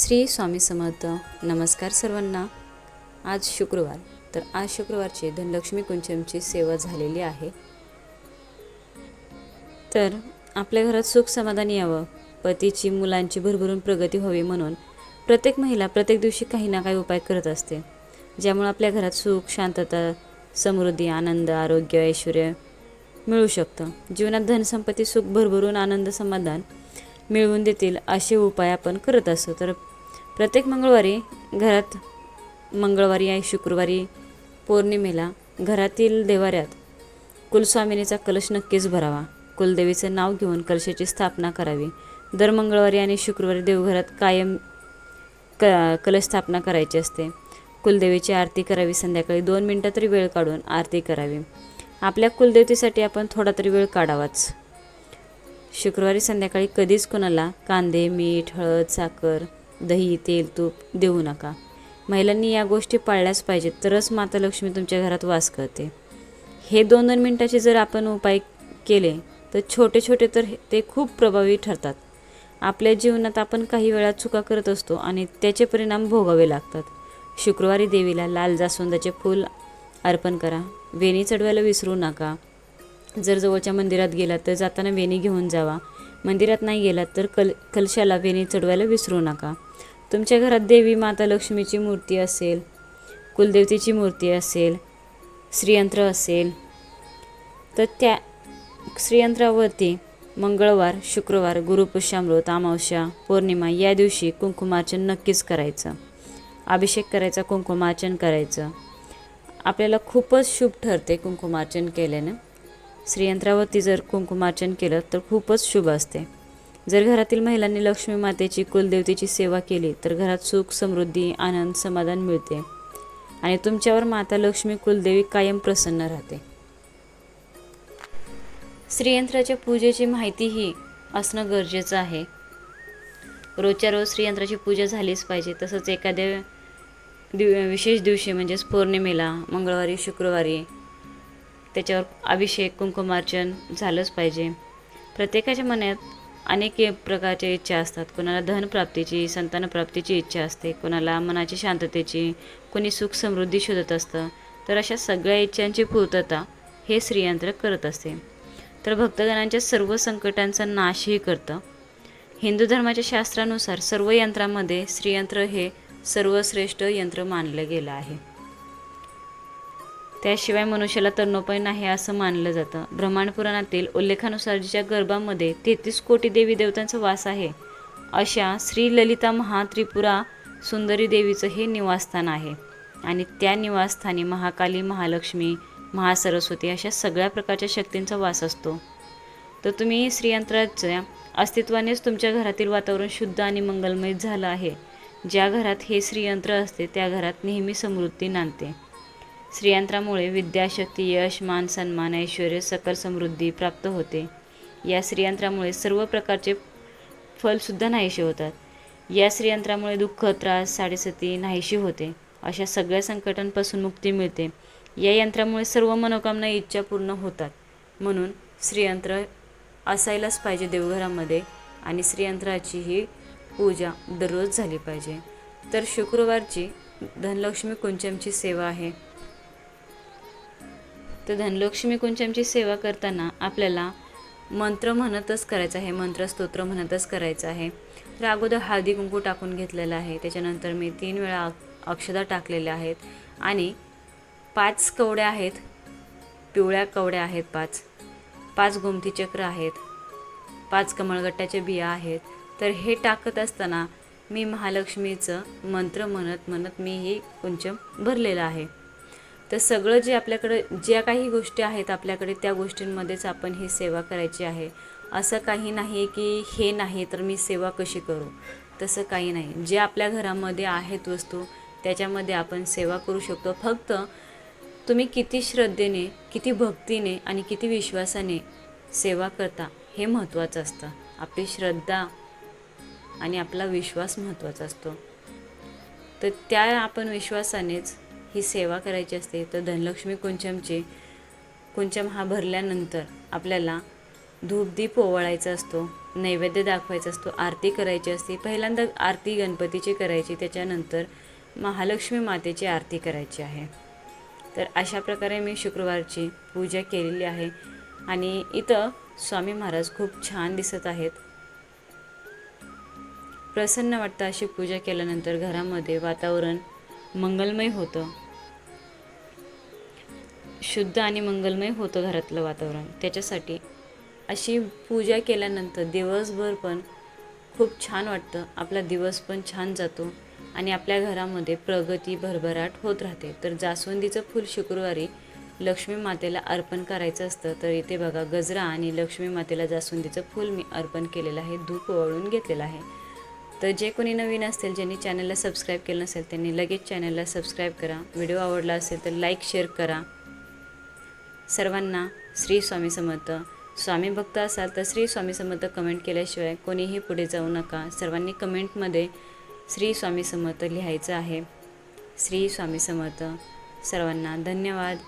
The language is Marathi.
श्री स्वामी समर्थ. नमस्कार सर्वांना. आज शुक्रवार तर आज शुक्रवारची धनलक्ष्मी कुंचमची सेवा झालेली आहे. तर आपल्या घरात सुख समाधान यावं पतीची मुलांची भरभरून प्रगती व्हावी म्हणून प्रत्येक महिला प्रत्येक दिवशी काही ना काही उपाय करत असते. ज्यामुळे आपल्या घरात सुख शांतता समृद्धी आनंद आरोग्य ऐश्वर मिळू शकतं. जीवनात धनसंपत्ती सुख भरभरून आनंद समाधान मिळवून देतील असे उपाय आपण करत असतो तर प्रत्येक मंगळवारी घरात मंगळवारी आणि शुक्रवारी पौर्णिमेला घरातील देवाऱ्यात कुलस्वामिनीचा कलश नक्कीच भरावा. कुलदेवीचं नाव घेऊन कलशाची स्थापना करावी. दर मंगळवारी आणि शुक्रवारी देवघरात कायम क कलश स्थापना करायची असते. कुलदेवीची आरती करावी संध्याकाळी दोन मिनटं तरी वेळ काढून आरती करावी. आपल्या कुलदेवतेसाठी आपण थोडा तरी वेळ काढावाच. शुक्रवारी संध्याकाळी कधीच कुणाला कांदे मीठ हळद साखर दही तेल तूप देऊ नका. महिलांनी या गोष्टी पाळल्याच पाहिजेत. तरच माता लक्ष्मी तुमच्या घरात वास करते. हे दोन दोन मिनटाचे जर आपण उपाय केले तर छोटे छोटे तर ते खूप प्रभावी ठरतात. आपल्या जीवनात आपण काही वेळा चुका करत असतो आणि त्याचे परिणाम भोगावे लागतात. शुक्रवारी देवीला लाल जास्वंदाचे फूल अर्पण करा. वेणी चढवायला विसरू नका. जर जवळच्या मंदिरात गेला तर जाताना वेणी घेऊन जावा. मंदिरात नाही गेलात तर कल कलशाला वेणी चढवायला विसरू नका. तुमच्या घरात देवी माता लक्ष्मीची मूर्ती असेल कुलदेवतेची मूर्ती असेल श्रीयंत्र असेल तर त्या श्रीयंत्रावरती मंगळवार शुक्रवार गुरुपुष्यामृत अमावस्या पौर्णिमा या दिवशी कुंकुमार्चन नक्कीच करायचं. अभिषेक करायचा कुंकुमार्चन करायचं. आपल्याला खूपच शुभ ठरते कुंकुमार्चन केल्यानं. श्रीयंत्रावरती जर कुंकुमार्चन केलं तर खूपच शुभ असते. जर घरातील महिलांनी लक्ष्मी मातेची कुलदेवतेची सेवा केली तर घरात सुख समृद्धी आनंद समाधान मिळते. आणि तुमच्यावर माता लक्ष्मी कुलदेवी कायम प्रसन्न राहते. श्रीयंत्राच्या पूजेची माहितीही असणं गरजेचं आहे. रोजच्या रोज श्रीयंत्राची पूजा झालीच पाहिजे. तसंच एखाद्या दिव विशेष दिवशी म्हणजेच पौर्णिमेला मंगळवारी शुक्रवारी त्याच्यावर अभिषेक कुंकुमार्चन झालंच पाहिजे. प्रत्येकाच्या मनात अनेक प्रकारच्या इच्छा असतात. कोणाला धनप्राप्तीची संतानप्राप्तीची इच्छा असते. कोणाला मनाची शांततेची कोणी सुख समृद्धी शोधत असतं. तर अशा सगळ्या इच्छांची पूर्तता हे श्रीयंत्र करत असते. तर भक्तगणांच्या सर्व संकटांचा नाशही करतं. हिंदू धर्माच्या शास्त्रानुसार सर्व यंत्रामध्ये श्रीयंत्र हे सर्वश्रेष्ठ यंत्र मानलं गेलं आहे. त्याशिवाय मनुष्याला तरणोपय नाही असं मानलं जातं. ब्रह्मांड पुराणातील उल्लेखानुसार जिच्या गर्भामध्ये तेहतीस कोटी देवी देवतांचा वास आहे अशा श्री ललिता महात्रिपुरा सुंदरी देवीचं हे निवासस्थान आहे. आणि त्या निवासस्थानी महाकाली महालक्ष्मी महासरस्वती अशा सगळ्या प्रकारच्या शक्तींचा वास असतो. तर तुम्ही श्रीयंत्राच्या अस्तित्वानेच तुमच्या घरातील वातावरण शुद्ध आणि मंगलमय झालं आहे. ज्या घरात हे श्रीयंत्र असते त्या घरात नेहमी समृद्धी नांदते. श्रीयंत्रामुळे विद्याशक्ती यश मान सन्मान ऐश्वर सकल समृद्धी प्राप्त होते. या श्रीयंत्रामुळे सर्व प्रकारचे फलसुद्धा नाहीसे होतात. या श्रीयंत्रामुळे दुःख त्रास साडेसती नाहीशी होते. अशा सगळ्या संकटांपासून मुक्ती मिळते. या यंत्रामुळे सर्व मनोकामना इच्छा पूर्ण होतात. म्हणून श्रीयंत्र असायलाच पाहिजे देवघरामध्ये आणि श्रीयंत्राची ही पूजा दररोज झाली पाहिजे. तर शुक्रवारची धनलक्ष्मी कुंचमची सेवा आहे. तर धनलक्ष्मी कुंचमची सेवा करताना आपल्याला मंत्र म्हणतच करायचं आहे मंत्र स्तोत्र म्हणतच करायचं आहे. तर अगोदर हळदी कुंकू टाकून घेतलेलं आहे त्याच्यानंतर मी तीन वेळा अक्षदा टाकलेल्या आहेत आणि पाच कवड्या आहेत पिवळ्या कवड्या आहेत पाच. पाच गोमती चक्र आहेत पाच कमळगट्ट्याच्या बिया आहेत. तर हे टाकत असताना मी महालक्ष्मीचं मंत्र म्हणत म्हणत मी ही कुंचम भरलेलं आहे. तर सगळं जे आपल्याकडे ज्या काही गोष्टी आहेत आपल्याकडे त्या गोष्टींमध्येच आपण ही सेवा करायची आहे. असं काही नाही की हे नाही तर मी सेवा कशी करू? तसं काही नाही. जे आपल्या घरामध्ये आहेत वस्तू त्याच्यामध्ये आपण सेवा करू शकतो. फक्त तुम्ही किती श्रद्धेने किती भक्तीने आणि किती विश्वासाने सेवा करता हे महत्त्वाचं असतं. आपली श्रद्धा आणि आपला विश्वास महत्त्वाचा असतो. तर त्या आपण विश्वासानेच ही सेवा करायची असते तर धनलक्ष्मी कुंचमची कुंचम हा भरल्यानंतर आपल्याला धूपदीप ओवाळायचा असतो नैवेद्य दाखवायचा असतो आरती करायची असते. पहिल्यांदा आरती गणपतीची करायची त्याच्यानंतर महालक्ष्मी मातेची आरती करायची आहे. तर अशा प्रकारे मी शुक्रवारची पूजा केलेली आहे आणि इथं स्वामी महाराज खूप छान दिसत आहेत. प्रसन्न वाटतं अशी पूजा केल्यानंतर घरामध्ये वातावरण मंगलमय होतं. शुद्ध आणि मंगलमय होतं घरातलं वातावरण. त्याच्यासाठी अशी पूजा केल्यानंतर दिवसभर पण खूप छान वाटतं. आपला दिवस पण छान जातो आणि आपल्या घरामध्ये प्रगती भरभराट होत राहते. तर जास्वंदीचं फूल शुक्रवारी लक्ष्मी मातेला अर्पण करायचं असतं. तर इथे बघा गजरा आणि लक्ष्मी मातेला जास्वंदीचं फूल मी अर्पण केलेलं आहे. धूप ओवाळून घेतलेलं आहे. तर जे कोणी नवीन असतील ज्यांनी चॅनलला सबस्क्राईब केलं नसेल त्यांनी लगेच चॅनलला सबस्क्राईब करा. व्हिडिओ आवडला असेल तर लाईक शेअर करा. सर्वांना श्री स्वामी समर्थ. स्वामी भक्त असाल तर श्री स्वामी समर्थ कमेंट केल्याशिवाय कोणीही पुढे जाऊ नका. सर्वांनी कमेंटमध्ये श्री स्वामी समर्थ लिहायचं आहे. श्री स्वामी समर्थ. सर्वांना धन्यवाद.